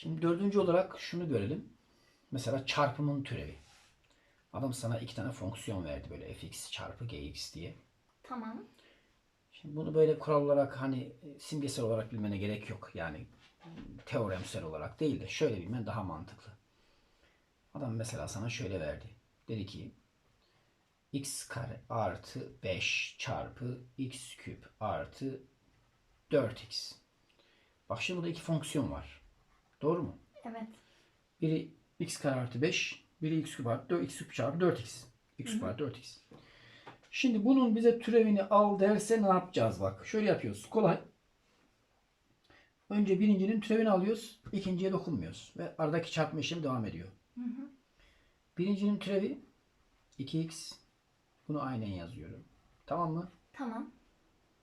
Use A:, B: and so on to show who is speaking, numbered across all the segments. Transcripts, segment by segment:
A: Şimdi dördüncü olarak şunu görelim. Mesela çarpımın türevi. Adam sana iki tane fonksiyon verdi böyle fx çarpı gx diye.
B: Tamam.
A: Şimdi bunu böyle kural olarak hani e, simgesel olarak bilmene gerek yok. Yani teoremsel olarak değil de şöyle bilmen daha mantıklı. Adam mesela sana şöyle verdi. Dedi ki x kare artı 5 çarpı x küp artı 4x. Bak şimdi burada iki fonksiyon var. Doğru mu?
B: Evet.
A: Biri x kare artı 5, biri x küp artı 4, x küp çarpı 4x. x küp artı 4x. Şimdi bunun bize türevini al derse ne yapacağız bak. Şöyle yapıyoruz. Kolay. Önce birincinin türevini alıyoruz. ikinciye dokunmuyoruz. Ve aradaki çarpma işlemi devam ediyor. Birincinin türevi 2x. Bunu aynen yazıyorum. Tamam mı?
B: Tamam.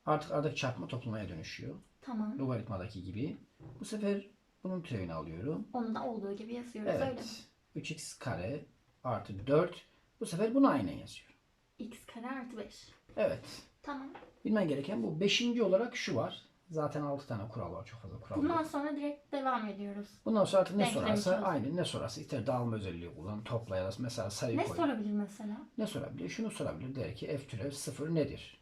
A: Artık aradaki çarpma toplamaya dönüşüyor.
B: Tamam.
A: Logaritmadaki gibi. Bu sefer bunun türevini alıyorum.
B: Onu da olduğu gibi yazıyoruz öyle mi?
A: Evet. 3x kare artı 4. Bu sefer bunu aynen yazıyorum.
B: X kare artı 5.
A: Evet.
B: Tamam.
A: Bilmen gereken bu. Beşinci olarak şu var. Zaten 6 tane kural var. Çok fazla kural
B: Bundan
A: var.
B: sonra direkt devam ediyoruz.
A: Bundan sonra artık ne
B: Denklemi
A: sorarsa aynı ne sorarsa ister dağılma özelliği kullan, topla ya da mesela sayı
B: Ne
A: koy.
B: sorabilir mesela?
A: Ne sorabilir? Şunu sorabilir. Der ki f türev 0 nedir?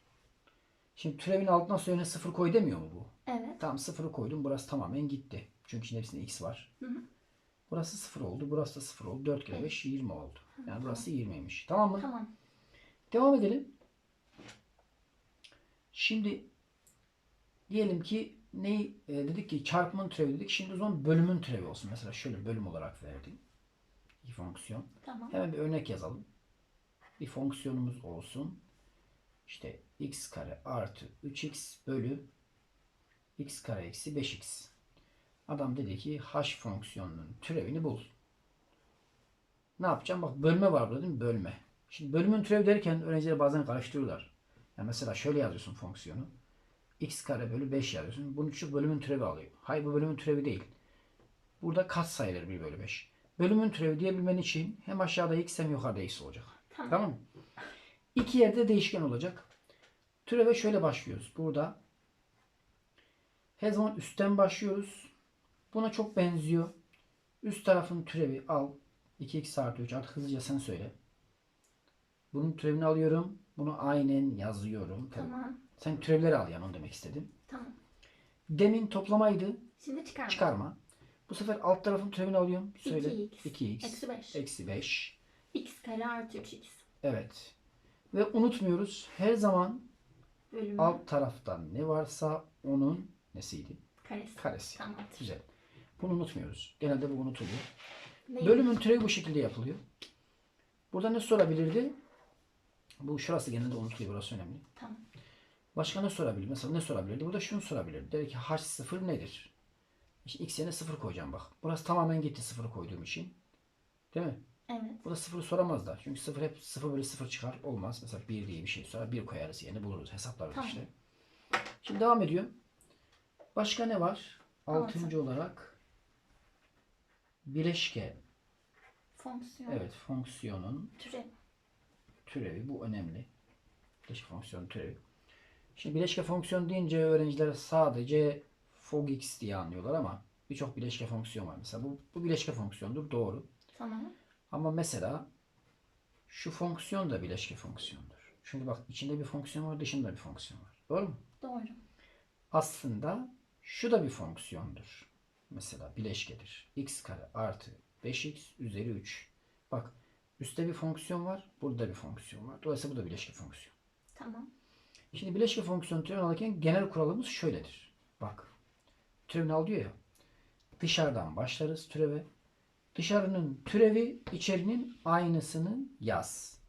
A: Şimdi türevin altına sonra 0 koy demiyor mu bu?
B: Evet.
A: Tamam 0'ı koydum. Burası tamamen gitti. Çünkü içinde hepsinde x var.
B: Hı hı.
A: Burası 0 oldu. Burası da 0 oldu. 4 kere 5 20 oldu. Yani burası 20'ymiş. Tamam mı?
B: Tamam.
A: Devam edelim. Şimdi diyelim ki ne e, dedik ki çarpımın türevi dedik. Şimdi o zaman bölümün türevi olsun. Mesela şöyle bölüm olarak verdim. Bir fonksiyon.
B: Tamam.
A: Hemen bir örnek yazalım. Bir fonksiyonumuz olsun. İşte x kare artı 3x bölü x kare eksi 5x. Adam dedi ki h fonksiyonunun türevini bul. Ne yapacağım? Bak bölme var burada değil mi? Bölme. Şimdi bölümün türevi derken öğrenciler bazen karıştırıyorlar. Yani mesela şöyle yazıyorsun fonksiyonu. x kare bölü 5 yazıyorsun. Bunun için bölümün türevi alıyor. Hayır bu bölümün türevi değil. Burada kat sayılır 1 bölü 5. Bölümün türevi diyebilmen için hem aşağıda x hem yukarıda x olacak.
B: Tamam.
A: Tamam mı? İki yerde değişken olacak. Türeve şöyle başlıyoruz. Burada her zaman üstten başlıyoruz. Buna çok benziyor. Üst tarafın türevi al. 2x artı 3 artık hızlıca sen söyle. Bunun türevini alıyorum. Bunu aynen yazıyorum.
B: Tamam.
A: Sen türevleri al yani onu demek istedim.
B: Tamam.
A: Demin toplamaydı.
B: Şimdi çıkarma.
A: Çıkarma. Bu sefer alt tarafın türevini alıyorum. Söyle.
B: 2x.
A: 2x.
B: Eksi 5.
A: Eksi 5.
B: X kare artı 3x.
A: Evet. Ve unutmuyoruz. Her zaman
B: Bölümü.
A: alt taraftan ne varsa onun nesiydi?
B: Karesi.
A: Karesi.
B: Tamam.
A: Güzel. Bunu unutmuyoruz. Genelde bu unutuluyor.
B: Neydi?
A: Bölümün türevi bu şekilde yapılıyor. Burada ne sorabilirdi? Bu şurası genelde unutuluyor. Burası önemli.
B: Tamam.
A: Başka ne sorabilir? Mesela ne sorabilirdi? Burada şunu sorabilirdi. Der ki h0 nedir? İşte x yerine 0 koyacağım bak. Burası tamamen gitti 0 koyduğum için. Değil mi?
B: Evet.
A: Burada 0'ı soramaz da. Çünkü 0 hep 0 bölü 0 çıkar. Olmaz. Mesela 1 diye bir şey sorar. 1 koyarız yerine buluruz. Hesaplarız
B: Tamam.
A: işte. Şimdi devam ediyor. Başka ne var?
B: Altı.
A: Altıncı olarak bileşke.
B: Fonksiyon.
A: Evet fonksiyonun
B: Türev.
A: türevi. Bu önemli. Bileşke fonksiyonun türevi. Şimdi bileşke fonksiyon deyince öğrenciler sadece fogx diye anlıyorlar ama birçok bileşke fonksiyon var. Mesela bu, bu bileşke fonksiyondur. Doğru.
B: Tamam.
A: Ama mesela şu fonksiyon da bileşke fonksiyondur. Çünkü bak içinde bir fonksiyon var, dışında bir fonksiyon var. Doğru mu?
B: Doğru.
A: Aslında şu da bir fonksiyondur. Mesela bileşkedir. x kare artı 5x üzeri 3. Bak üstte bir fonksiyon var, burada bir fonksiyon var. Dolayısıyla bu da bileşke fonksiyon.
B: Tamam.
A: Şimdi bileşke fonksiyon türevini alırken genel kuralımız şöyledir. Bak türevini al diyor ya. Dışarıdan başlarız türeve. Dışarının türevi içerinin aynısını yaz.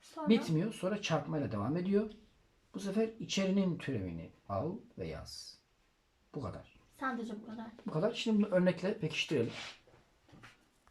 B: Sonra
A: Bitmiyor. Sonra çarpmayla devam ediyor. Bu sefer içerinin türevini al ve yaz. Bu kadar.
B: Sadece bu kadar.
A: Bu kadar. Şimdi bunu örnekle pekiştirelim.